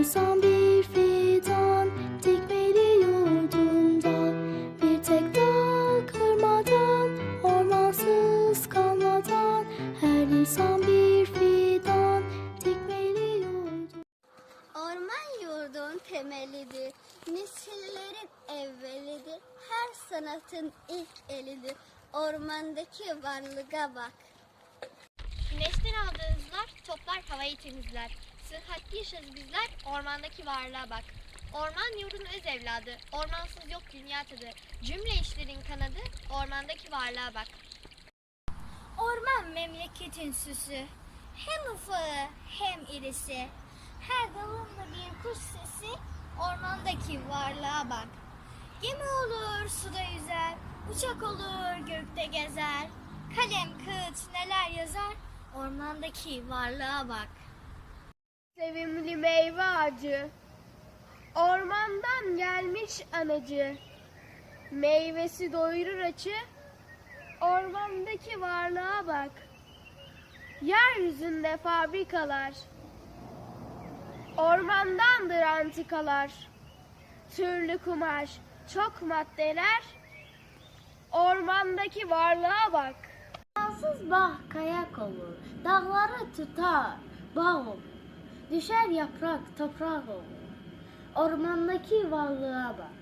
her insan bir fidan dikmeli yurdunda. Bir tek dal kırmadan, ormansız kalmadan, her insan bir fidan dikmeli yurdunda. Orman yurdun temelidir. Nesillerin evvelidir. Her sanatın ilk elidir. Ormandaki varlığa bak. Güneşten aldığı ızlar toplar havayı temizler. Sıhhatli yaşarız bizler ormandaki varlığa bak. Orman yurdun öz evladı, ormansız yok dünya tadı. Cümle işlerin kanadı, ormandaki varlığa bak. Orman memleketin süsü. Hem ufağı hem irisi. Her dalında bir kuş sesi. Ormandaki varlığa bak. Gemi olur suda yüzer. Uçak olur gökte gezer. Kalem kağıt neler yazar. Ormandaki varlığa bak. Sevimli meyve ağacı, ormandan gelmiş anacı, meyvesi doyurur açı, ormandaki varlığa bak. Yeryüzünde fabrikalar, ormandandır antikalar, türlü kumaş, çok maddeler, ormandaki varlığa bak. Fransız bağ kayak olur, dağları tutar, bağ olur. Düşer yaprak toprak olur. Ormandaki varlığa bak.